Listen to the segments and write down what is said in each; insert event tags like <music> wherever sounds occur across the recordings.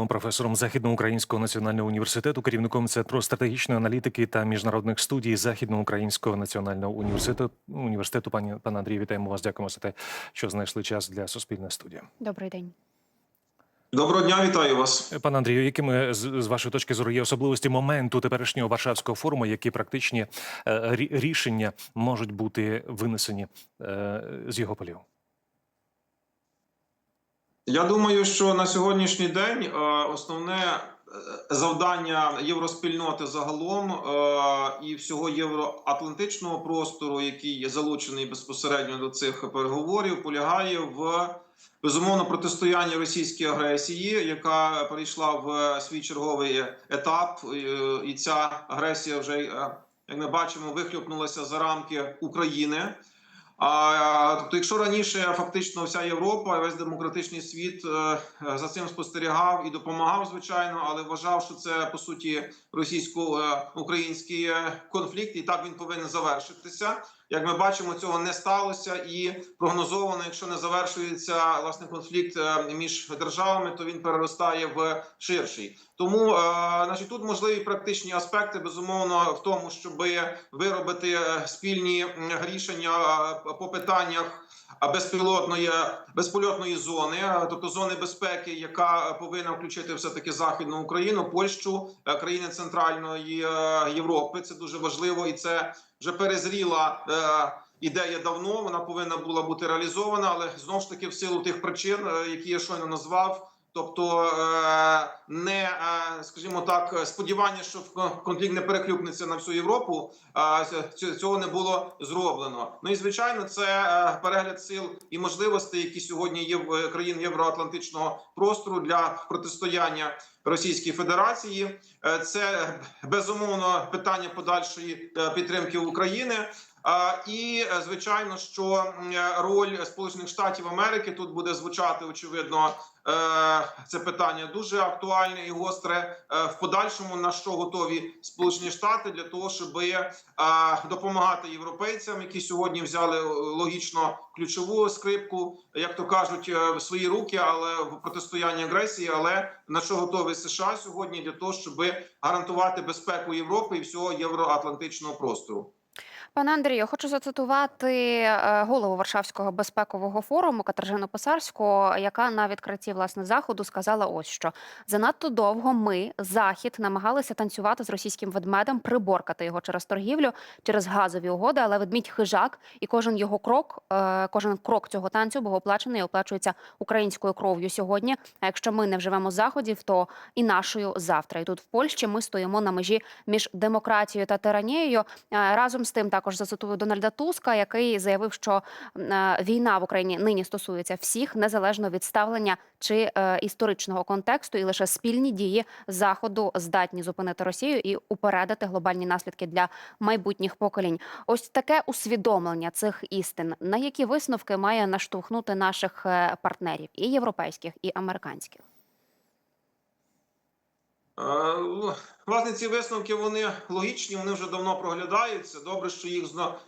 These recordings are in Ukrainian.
науковим професором Західноукраїнського національного університету, керівником Центру стратегічної аналітики та міжнародних студій Західноукраїнського національного університету. університету. Пані пане Андрію, вітаємо вас. Дякуємо за те, що знайшли час для суспільної студії. Добрий день. Доброго дня, вітаю вас. Пане Андрію, якими з, з вашої точки зору є особливості моменту теперішнього Варшавського форуму, які практичні е, рішення можуть бути винесені е, з його полів? Я думаю, що на сьогоднішній день е, основне е, завдання євроспільноти загалом е, і всього євроатлантичного простору, який є залучений безпосередньо до цих переговорів, полягає в безумовно протистоянні російській агресії, яка перейшла в свій черговий етап, і ця агресія вже як ми бачимо вихлюпнулася за рамки України. А тобто, якщо раніше фактично вся Європа, весь демократичний світ е, за цим спостерігав і допомагав, звичайно, але вважав, що це по суті російсько-український е, конфлікт, і так він повинен завершитися. Як ми бачимо, цього не сталося, і прогнозовано, якщо не завершується власне конфлікт е, між державами, то він переростає в ширший. Тому, е, значить, тут можливі практичні аспекти, безумовно, в тому, щоб виробити е, спільні рішення по питаннях безпілотної безпольотної зони, тобто зони безпеки, яка повинна включити все таки західну Україну, Польщу, країни Центральної Європи. Це дуже важливо, і це вже перезріла. е, Ідея давно вона повинна була бути реалізована, але знову ж таки в силу тих причин, е, які я щойно назвав. Тобто е, не е, скажімо так, сподівання, що конфлікт не переклюкнеться на всю Європу. Цього не було зроблено. Ну і звичайно, це е, перегляд сил і можливостей, які сьогодні є в країн євроатлантичного простору для протистояння Російській Федерації. Це безумовно питання подальшої підтримки України. І е, звичайно, що е, роль Сполучених Штатів Америки тут буде звучати очевидно. е, Це питання дуже актуальне і гостре в подальшому. На що готові Сполучені Штати для того, щоб допомагати європейцям, які сьогодні взяли логічно ключову скрипку, як то кажуть, в свої руки, але в протистоянні агресії. Але на що готові США сьогодні для того, щоб гарантувати безпеку Європи і всього євроатлантичного простору. Пане Андрію, хочу зацитувати е, голову Варшавського безпекового форуму Катержину Писарську, яка на відкритті власне заходу сказала ось що занадто довго ми, захід, намагалися танцювати з російським ведмедем, приборкати його через торгівлю, через газові угоди, але ведмідь хижак, і кожен його крок, е, кожен крок цього танцю був оплачений і оплачується українською кров'ю сьогодні. А якщо ми не вживемо заходів, то і нашою завтра. І тут в Польщі ми стоїмо на межі між демократією та тиранією. Е, Разом з тим також зацитую Дональда Туска, який заявив, що е, війна в Україні нині стосується всіх незалежно від ставлення чи е, історичного контексту, і лише спільні дії заходу здатні зупинити Росію і упередити глобальні наслідки для майбутніх поколінь. Ось таке усвідомлення цих істин, на які висновки має наштовхнути наших е, партнерів і європейських, і американських. Е, Власне, ці висновки вони логічні, вони вже давно проглядаються. Добре, що їх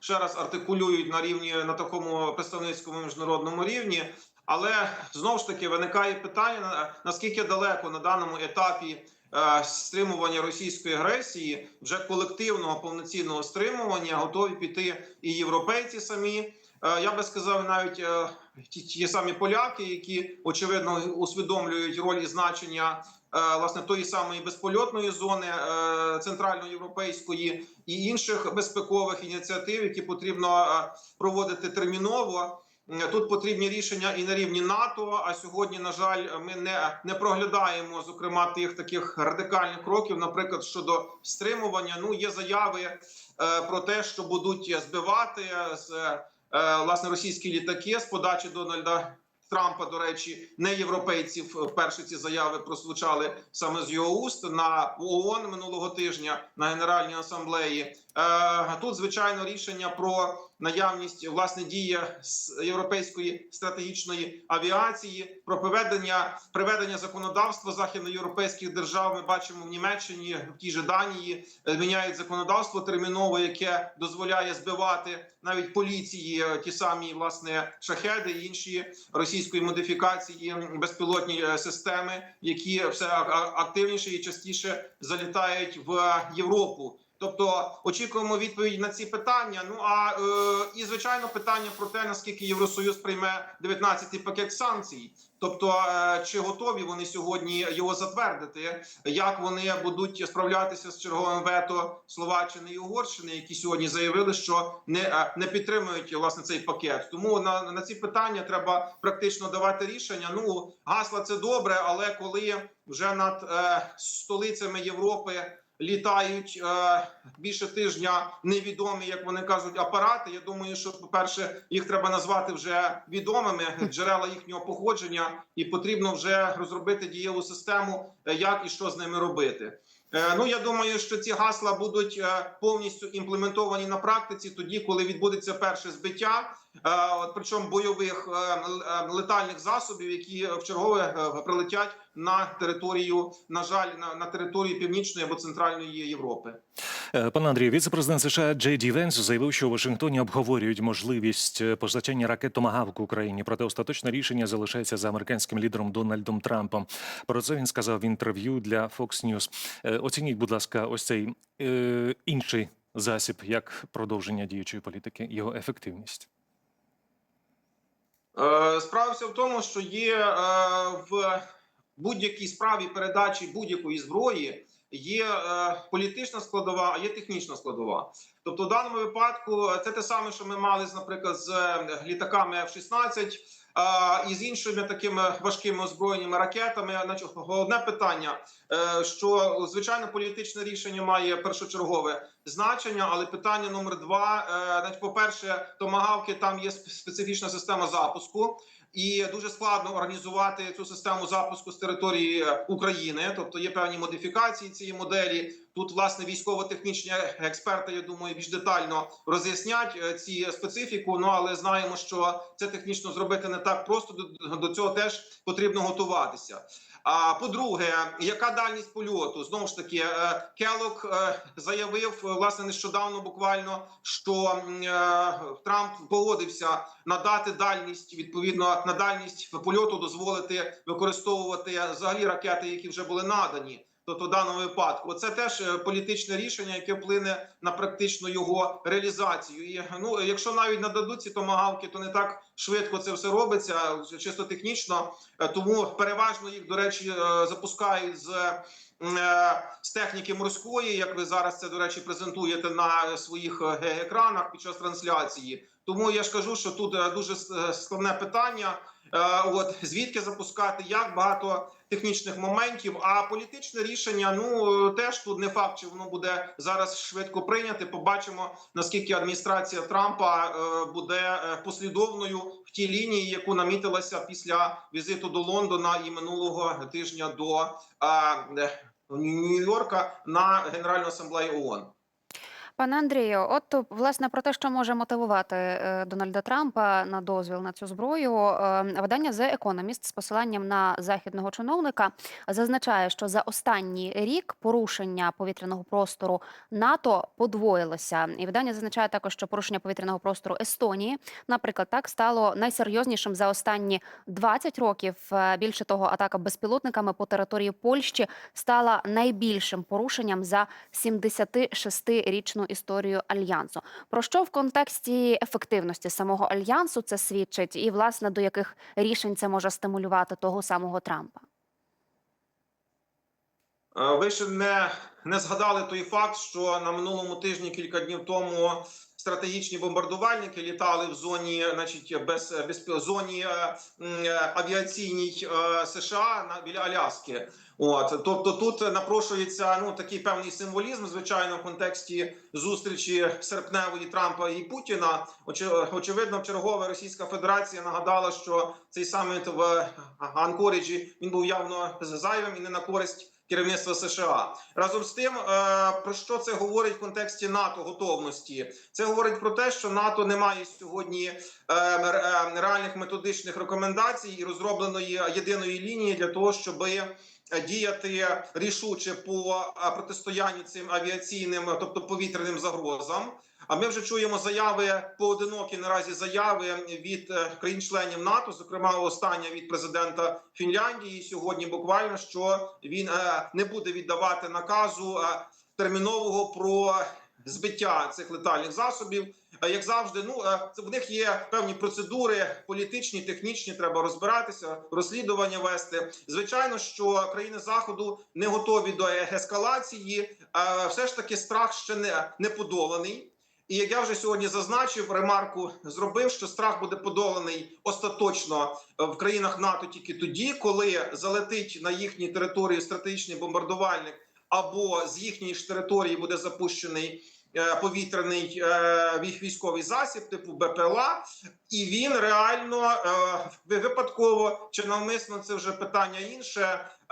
ще раз артикулюють на рівні на такому представницькому міжнародному рівні. Але знову ж таки виникає питання: наскільки далеко на даному етапі е, стримування російської агресії, вже колективного повноцінного стримування, готові піти і європейці самі. Е, Я би сказав, навіть е, ті, ті самі поляки, які очевидно усвідомлюють роль і значення е, власне тої самої безпольотної зони центральноєвропейської і інших безпекових ініціатив, які потрібно проводити терміново. Тут потрібні рішення і на рівні НАТО. А сьогодні, на жаль, ми не, не проглядаємо зокрема тих таких радикальних кроків, наприклад, щодо стримування. Ну є заяви е, про те, що будуть збивати з власне російські літаки з подачі Дональда Трампа, до речі, не європейців. перші ці заяви прозвучали саме з його уст на ООН минулого тижня на Генеральній асамблеї. Е, Тут звичайно рішення про наявність власне дії європейської стратегічної авіації, про приведення приведення законодавства західноєвропейських держав. Ми бачимо в Німеччині, в тій же Данії е, міняють законодавство терміново, яке дозволяє збивати навіть поліції е, ті самі власне шахеди і інші російської модифікації безпілотні системи, які все активніше і частіше залітають в Європу. Тобто очікуємо відповідь на ці питання. Ну а е, і звичайно питання про те, наскільки Євросоюз прийме 19-й пакет санкцій. Тобто, е, чи готові вони сьогодні його затвердити? Як вони будуть справлятися з черговим вето Словаччини і Угорщини, які сьогодні заявили, що не, е, не підтримують власне цей пакет? Тому на, на ці питання треба практично давати рішення. Ну гасла це добре, але коли вже над е, столицями Європи літають е, більше тижня невідомі, як вони кажуть, апарати. Я думаю, що по перше, їх треба назвати вже відомими <laughs> джерела їхнього походження, і потрібно вже розробити дієву систему, е, як і що з ними робити. Е, Ну я думаю, що ці гасла будуть е, повністю імплементовані на практиці тоді, коли відбудеться перше збиття. Е, От причому бойових е, е, летальних засобів, які в чергове прилетять на територію, на жаль, на, на територію північної або центральної Європи. Пане Андрію, віце-президент США Джей Ді Венс заявив, що у Вашингтоні обговорюють можливість постачання ракет «Томагавк» Україні. Проте остаточне рішення залишається за американським лідером Дональдом Трампом. Про це він сказав в інтерв'ю для Fox News. Оцініть, будь ласка, ось цей е, інший засіб як продовження діючої політики, його ефективність. Е, Справа вся в тому, що є е, в будь-якій справі передачі будь-якої зброї є е, політична складова, а є технічна складова. Тобто, в даному випадку е, це те саме, що ми мали, наприклад, з е, літаками F-16 е, і з іншими такими важкими озброєними ракетами. Значить, головне питання, е, що звичайно політичне рішення має першочергове значення, але питання номер два: е, по-перше, томагавки там є специфічна система запуску. І дуже складно організувати цю систему запуску з території України, тобто є певні модифікації цієї моделі. Тут власне військово-технічні експерти, я думаю, більш детально роз'яснять е, ці специфіку. Ну але знаємо, що це технічно зробити не так просто. До цього теж потрібно готуватися. А по-друге, яка дальність польоту? Знову ж таки, е, Келок е, заявив е, власне нещодавно, буквально, що Трамп погодився надати дальність відповідно на дальність польоту, дозволити використовувати взагалі ракети, які вже були надані. Тобто в даному випадку це теж е, політичне рішення, яке вплине на практичну його реалізацію. І ну, якщо навіть нададуть ці томагавки, то не так швидко це все робиться, чисто технічно. Е, Тому переважно їх, до речі, е, запускають з, е, з техніки морської, як ви зараз це до речі презентуєте на своїх е, екранах під час трансляції. Тому я ж кажу, що тут е, дуже е, складне питання. Е, От звідки запускати, як багато технічних моментів. А політичне рішення, ну теж тут не факт, чи воно буде зараз швидко прийняти. Побачимо наскільки адміністрація Трампа е, буде е, послідовною в тій лінії, яку намітилася після візиту до Лондона і минулого тижня до Нью-Йорка на Генеральну асамблею ООН. Пане Андрію, от власне про те, що може мотивувати е, Дональда Трампа на дозвіл на цю зброю, е, видання The Economist з посиланням на західного чиновника зазначає, що за останній рік порушення повітряного простору НАТО подвоїлося. І видання зазначає також, що порушення повітряного простору Естонії, наприклад, так стало найсерйознішим за останні 20 років. Е, Більше того, атака безпілотниками по території Польщі стала найбільшим порушенням за 76-річну історію альянсу. Про що в контексті ефективності самого альянсу це свідчить, і власне до яких рішень це може стимулювати того самого Трампа? Е, Ви ще не, не згадали той факт, що на минулому тижні, кілька днів тому, стратегічні бомбардувальники літали в зоні, значить, без, без зоні е, е, авіаційній е, США на біля Аляски. От тобто тут напрошується ну такий певний символізм, звичайно, в контексті зустрічі серпневої Трампа і Путіна. Оче- Очевидно, вчергове Російська Федерація нагадала, що цей саміт в Анкоріджі він був явно зайвим і не на користь керівництва США. Разом з тим, е, про що це говорить в контексті НАТО готовності? Це говорить про те, що НАТО не має сьогодні е, е, реальних методичних рекомендацій і розробленої єдиної лінії для того, щоби діяти рішуче по протистоянню цим авіаційним, тобто повітряним загрозам. А ми вже чуємо заяви поодинокі наразі заяви від е, країн-членів НАТО, зокрема остання від президента Фінляндії сьогодні. Буквально що він е, не буде віддавати наказу е, термінового про збиття цих летальних засобів. Як завжди, ну це в них є певні процедури політичні, технічні. Треба розбиратися, розслідування вести. Звичайно, що країни заходу не готові до ескалації. Все ж таки страх ще не, не подоланий. І як я вже сьогодні зазначив, ремарку зробив, що страх буде подоланий остаточно е, в країнах НАТО тільки тоді, коли залетить на їхній території стратегічний бомбардувальник, або з їхньої ж території буде запущений повітряний е, вій- військовий засіб, типу БПЛА, і він реально е, випадково чи навмисно це вже питання інше.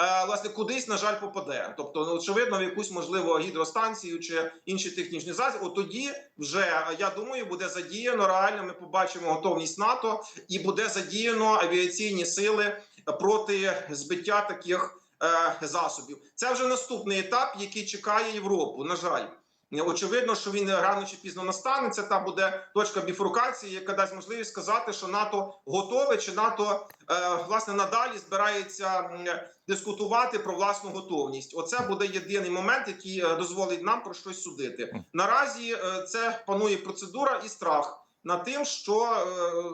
е, Власне, кудись на жаль попаде, тобто ну, очевидно, в якусь можливо гідростанцію чи інші технічні засоби. От тоді вже я думаю, буде задіяно реально. Ми побачимо готовність НАТО і буде задіяно авіаційні сили проти збиття таких е, засобів. Це вже наступний етап, який чекає Європу. На жаль. Очевидно, що він рано чи пізно настане. Це та буде точка біфуркації, яка дасть можливість сказати, що НАТО готове, чи НАТО е, власне надалі збирається дискутувати про власну готовність. Оце буде єдиний момент, який е, дозволить нам про щось судити. Наразі е, це панує процедура і страх над тим, що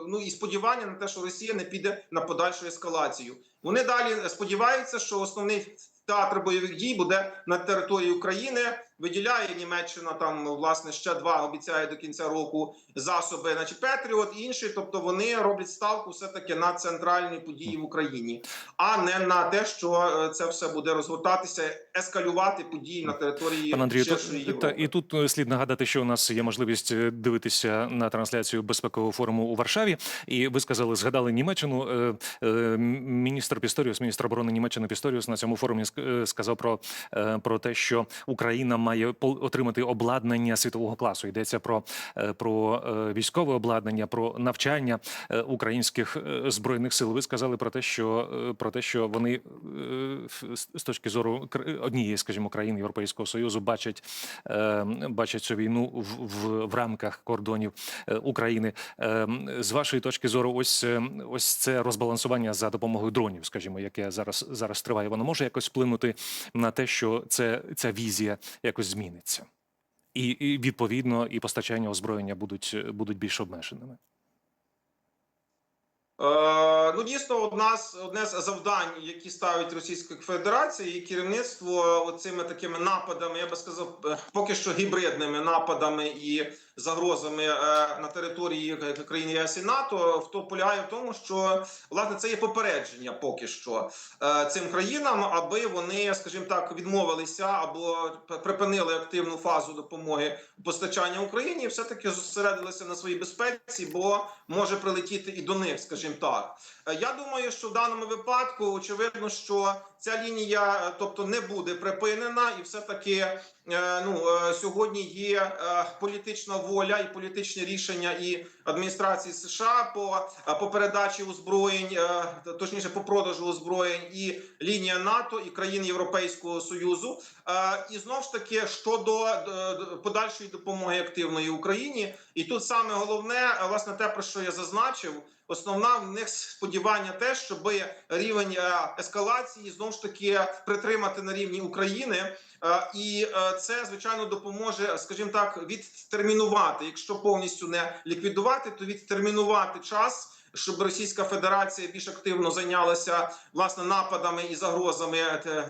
ну і сподівання на те, що Росія не піде на подальшу ескалацію. Вони далі сподіваються, що основний театр бойових дій буде на території України. Виділяє Німеччина там власне ще два обіцяє до кінця року засоби, значить Петріот інші. Тобто вони роблять ставку все таки на центральні події в Україні, а не на те, що е, це все буде розгортатися, ескалювати події на території Пане Андрію, то, та, і тут е, слід нагадати, що у нас є можливість е, дивитися на трансляцію безпекового форуму у Варшаві. І ви сказали, згадали Німеччину. Міністр Пісторіус, міністр оборони Німеччини Пісторіус на цьому форумі сказав про, про те, що Україна має отримати обладнання світового класу. Йдеться про, е, про е, військове обладнання, про навчання е, українських збройних сил. Ви сказали про те, що про те, що вони з- точки зору однієї, скажімо, країн Європейського союзу бачать, бачать цю війну в, в, в рамках кордонів України. З вашої точки зору, ось ось це розбалансування за допомогою дронів, скажімо, яке зараз зараз триває. Воно може якось вплинути на те, що це ця візія якось зміниться. І, і відповідно і постачання озброєння будуть будуть більш обмеженими. Е, ну, дійсно, одна з одне з завдань, які ставить Російська Федерація і керівництво оцими такими нападами, я би сказав, е, поки що гібридними нападами і загрозами е, на території країн ЄС і НАТО, то полягає в тому, що власне це є попередження поки що е, цим країнам, аби вони, скажімо так, відмовилися або припинили активну фазу допомоги постачання Україні, і все таки зосередилися на своїй безпеці, бо може прилетіти і до них, скажімо так. Е, Я думаю, що в даному випадку очевидно, що ця лінія, е, тобто, не буде припинена, і все таки е, ну е, сьогодні є е, політична воля і політичні рішення і адміністрації США по, по передачі озброєнь, е, точніше по продажу озброєнь, і лінія НАТО і країн Європейського союзу. Е, І знову ж таки щодо подальшої допомоги активної Україні, і тут саме головне, е, власне, те про що я зазначив. Основна в них сподівання те, щоб рівень ескалації знову ж таки притримати на рівні України, і це звичайно допоможе, скажімо так, відтермінувати, якщо повністю не ліквідувати, то відтермінувати час. Щоб Російська Федерація більш активно зайнялася власне нападами і загрозами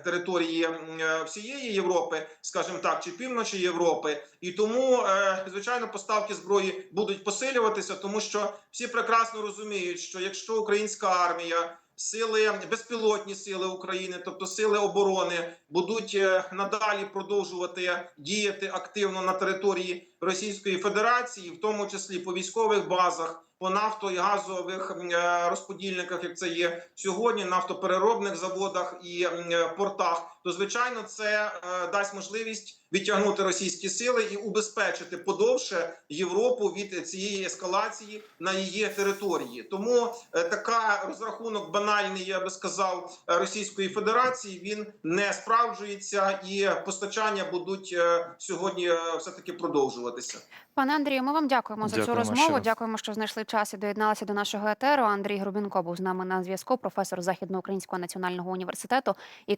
території е, всієї Європи, скажімо так, чи півночі Європи, і тому е, звичайно поставки зброї будуть посилюватися, тому що всі прекрасно розуміють, що якщо українська армія сили безпілотні сили України, тобто сили оборони, будуть е, надалі продовжувати діяти активно на території Російської Федерації, в тому числі по військових базах, по нафто і газових е, розподільниках, як це є сьогодні, нафтопереробних заводах і е, портах, то звичайно це е, дасть можливість відтягнути російські сили і убезпечити подовше Європу від цієї ескалації на її території. Тому така розрахунок банальний, я би сказав, Російської Федерації він не справджується, і постачання будуть сьогодні все таки продовжуватися. Пане Андрію, ми вам дякуємо за цю Дякуємо розмову. Дякуємо, що знайшли час і доєдналися до нашого етеру. Андрій Грубінко був з нами на зв'язку, професор Західноукраїнського національного університету і